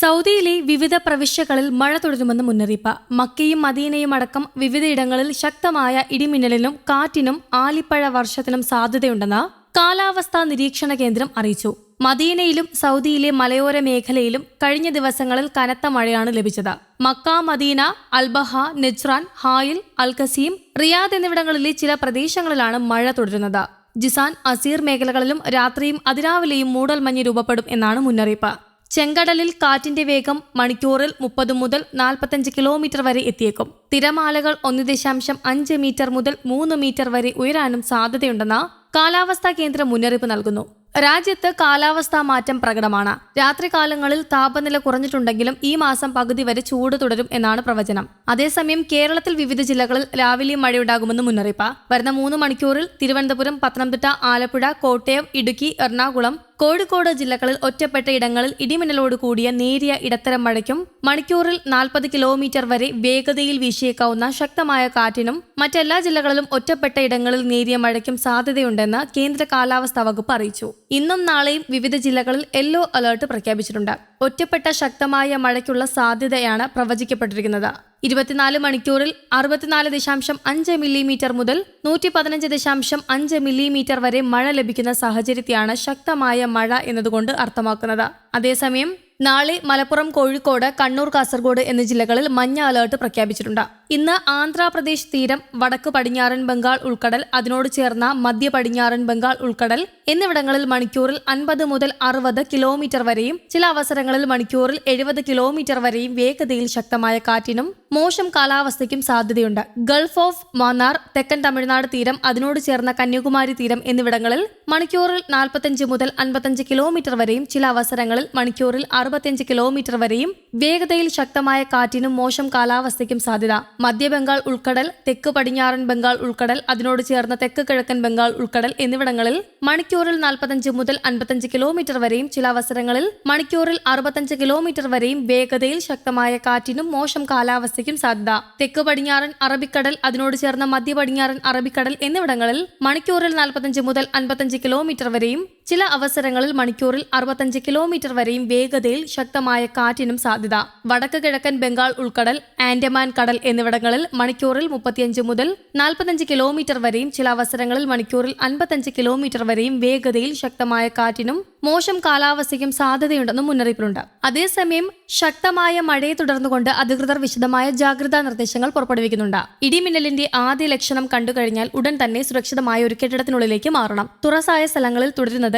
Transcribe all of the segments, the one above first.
സൗദിയിലെ വിവിധ പ്രവിശ്യകളിൽ മഴ തുടരുമെന്ന് മുന്നറിയിപ്പ്. മക്കയും മദീനയും അടക്കം വിവിധയിടങ്ങളിൽ ശക്തമായ ഇടിമിന്നലിനും കാറ്റിനും ആലിപ്പഴ വർഷത്തിനും സാധ്യതയുണ്ടെന്ന് കാലാവസ്ഥാ നിരീക്ഷണ കേന്ദ്രം അറിയിച്ചു. മദീനയിലും സൗദിയിലെ മലയോര മേഖലയിലും കഴിഞ്ഞ ദിവസങ്ങളിൽ കനത്ത മഴയാണ് ലഭിച്ചത്. Mecca Medina Al Baha Najran Hail Al Qassim Riyadh എന്നിവിടങ്ങളിലെ ചില പ്രദേശങ്ങളിലാണ് മഴ തുടരുന്നത്. ജിസാൻ അസീർ മേഖലകളിലും രാത്രിയും അതിരാവിലെയും മൂടൽമഞ്ഞ് രൂപപ്പെടും എന്നാണ് മുന്നറിയിപ്പ്. ചെങ്കടലിൽ കാറ്റിന്റെ വേഗം മണിക്കൂറിൽ മുപ്പത് മുതൽ നാൽപ്പത്തഞ്ച് കിലോമീറ്റർ വരെ എത്തിയേക്കും. തിരമാലകൾ ഒന്ന് ദശാംശം അഞ്ച് മീറ്റർ മുതൽ മൂന്ന് മീറ്റർ വരെ ഉയരാനും സാധ്യതയുണ്ടെന്ന് കാലാവസ്ഥാ കേന്ദ്രം മുന്നറിയിപ്പ് നൽകുന്നു. രാജ്യത്ത് കാലാവസ്ഥാ മാറ്റം പ്രകടമാണ്. രാത്രികാലങ്ങളിൽ താപനില കുറഞ്ഞിട്ടുണ്ടെങ്കിലും ഈ മാസം പകുതി വരെ ചൂട് തുടരും എന്നാണ് പ്രവചനം. അതേസമയം കേരളത്തിൽ വിവിധ ജില്ലകളിൽ രാവിലെയും മഴയുണ്ടാകുമെന്ന് മുന്നറിയിപ്പ്. വരുന്ന മൂന്ന് മണിക്കൂറിൽ തിരുവനന്തപുരം പത്തനംതിട്ട ആലപ്പുഴ കോട്ടയം ഇടുക്കി എറണാകുളം കോഴിക്കോട് ജില്ലകളിൽ ഒറ്റപ്പെട്ട ഇടങ്ങളിൽ ഇടിമിന്നലോട് കൂടിയ നേരിയ ഇടത്തരം മഴയ്ക്കും മണിക്കൂറിൽ നാൽപ്പത് കിലോമീറ്റർ വരെ വേഗതയിൽ വീശിയേക്കാവുന്ന ശക്തമായ കാറ്റിനും മറ്റെല്ലാ ജില്ലകളിലും ഒറ്റപ്പെട്ട ഇടങ്ങളിൽ നേരിയ മഴയ്ക്കും സാധ്യതയുണ്ടെന്ന് കേന്ദ്ര കാലാവസ്ഥാ വകുപ്പ് അറിയിച്ചു. ഇന്നും നാളെയും വിവിധ ജില്ലകളിൽ യെല്ലോ അലർട്ട് പ്രഖ്യാപിച്ചിട്ടുണ്ട്. ഒറ്റപ്പെട്ട ശക്തമായ മഴയ്ക്കുള്ള സാധ്യതയാണ് പ്രവചിക്കപ്പെട്ടിരിക്കുന്നത്. ഇരുപത്തിനാല് മണിക്കൂറിൽ അറുപത്തിനാല് ദശാംശം അഞ്ച് മില്ലിമീറ്റർ മുതൽ നൂറ്റി പതിനഞ്ച് ദശാംശം അഞ്ച് മില്ലിമീറ്റർ വരെ മഴ ലഭിക്കുന്ന സാഹചര്യത്തെയാണ് ശക്തമായ മഴ എന്നതുകൊണ്ട് അർത്ഥമാക്കുന്നത്. അതേസമയം നാളെ മലപ്പുറം കോഴിക്കോട് കണ്ണൂർ കാസർഗോഡ് എന്നീ ജില്ലകളിൽ മഞ്ഞ അലേർട്ട് പ്രഖ്യാപിച്ചിട്ടുണ്ട്. ഇന്ന് ആന്ധ്രാപ്രദേശ് തീരം വടക്ക് പടിഞ്ഞാറൻ ബംഗാൾ ഉൾക്കടൽ അതിനോട് ചേർന്ന മധ്യ പടിഞ്ഞാറൻ ബംഗാൾ ഉൾക്കടൽ എന്നിവിടങ്ങളിൽ മണിക്കൂറിൽ അൻപത് മുതൽ അറുപത് കിലോമീറ്റർ വരെയും ചില അവസരങ്ങളിൽ മണിക്കൂറിൽ എഴുപത് കിലോമീറ്റർ വരെയും വേഗതയിൽ ശക്തമായ കാറ്റിനും മോശം കാലാവസ്ഥയ്ക്കും സാധ്യതയുണ്ട്. ഗൾഫ് ഓഫ് മാന്നാർ തെക്കൻ തമിഴ്നാട് തീരം അതിനോട് ചേർന്ന കന്യാകുമാരി തീരം എന്നിവിടങ്ങളിൽ മണിക്കൂറിൽ നാൽപ്പത്തഞ്ച് മുതൽ അൻപത്തഞ്ച് കിലോമീറ്റർ വരെയും ചില അവസരങ്ങളിൽ മണിക്കൂറിൽ അറുപത്തിയഞ്ച് കിലോമീറ്റർ വരെയും വേഗതയിൽ ശക്തമായ കാറ്റിനും മോശം കാലാവസ്ഥയ്ക്കും സാധ്യത. മധ്യബംഗാൾ ഉൾക്കടൽ തെക്ക് പടിഞ്ഞാറൻ ബംഗാൾ ഉൾക്കടൽ അതിനോട് ചേർന്ന തെക്ക് കിഴക്കൻ ബംഗാൾ ഉൾക്കടൽ എന്നിവിടങ്ങളിൽ മണിക്കൂറിൽ നാൽപ്പത്തഞ്ച് മുതൽ അൻപത്തഞ്ച് കിലോമീറ്റർ വരെയും ചില അവസരങ്ങളിൽ മണിക്കൂറിൽ അറുപത്തഞ്ച് കിലോമീറ്റർ വരെയും വേഗതയിൽ ശക്തമായ കാറ്റിനും മോശം കാലാവസ്ഥയ്ക്കും സാധ്യത. തെക്ക് പടിഞ്ഞാറൻ അറബിക്കടൽ അതിനോട് ചേർന്ന മധ്യ പടിഞ്ഞാറൻ അറബിക്കടൽ എന്നിവിടങ്ങളിൽ മണിക്കൂറിൽ നാൽപ്പത്തഞ്ച് മുതൽ അൻപത്തഞ്ച് കിലോമീറ്റർ വരെയും ചില അവസരങ്ങളിൽ മണിക്കൂറിൽ അറുപത്തഞ്ച് കിലോമീറ്റർ വരെയും വേഗതയിൽ ശക്തമായ കാറ്റിനും സാധ്യത. വടക്ക് കിഴക്കൻ ബംഗാൾ ഉൾക്കടൽ ആൻഡമാൻ കടൽ എന്നിവിടങ്ങളിൽ മണിക്കൂറിൽ മുപ്പത്തിയഞ്ച് മുതൽ നാൽപ്പത്തഞ്ച് കിലോമീറ്റർ വരെയും ചില അവസരങ്ങളിൽ മണിക്കൂറിൽ അൻപത്തഞ്ച് കിലോമീറ്റർ വരെയും വേഗതയിൽ ശക്തമായ കാറ്റിനും മോശം കാലാവസ്ഥയ്ക്കും സാധ്യതയുണ്ടെന്നും മുന്നറിയിപ്പിലുണ്ട് അതേസമയം ശക്തമായ മഴയെ തുടർന്നുകൊണ്ട് അധികൃതർ വിശദമായ ജാഗ്രതാ നിർദ്ദേശങ്ങൾ പുറപ്പെടുവിക്കുന്നുണ്ട്. ഇടിമിന്നലിന്റെ ആദ്യ ലക്ഷണം കണ്ടുകഴിഞ്ഞാൽ ഉടൻ തന്നെ സുരക്ഷിതമായ ഒരു കെട്ടിടത്തിനുള്ളിലേക്ക് മാറണം. തുറസായ സ്ഥലങ്ങളിൽ തുടരുന്നത്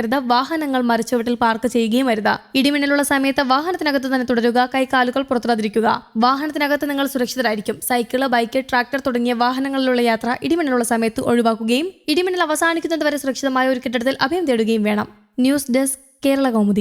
നിൽക്കരുത് വാഹനങ്ങൾ മരച്ചുവട്ടിൽ പാർക്ക് ചെയ്യുകയും വരുത് ഇടിമിന്നലുള്ള സമയത്ത് വാഹനത്തിനകത്ത് തന്നെ തുടരുക. കൈകാലുകൾ പുറത്തിടാതിരിക്കുക വാഹനത്തിനകത്ത് നിങ്ങൾ സുരക്ഷിതരായിരിക്കും. സൈക്കിൾ ബൈക്ക് ട്രാക്ടർ തുടങ്ങിയ വാഹനങ്ങളിലുള്ള യാത്ര ഇടിമിന്നലുള്ള സമയത്ത് ഒഴിവാക്കുകയും ഇടിമിന്നൽ അവസാനിക്കുന്നതുവരെ സുരക്ഷിതമായ ഒരു കെട്ടിടത്തിൽ അഭയം തേടുകയും വേണം. News desk Kerala Kaumudi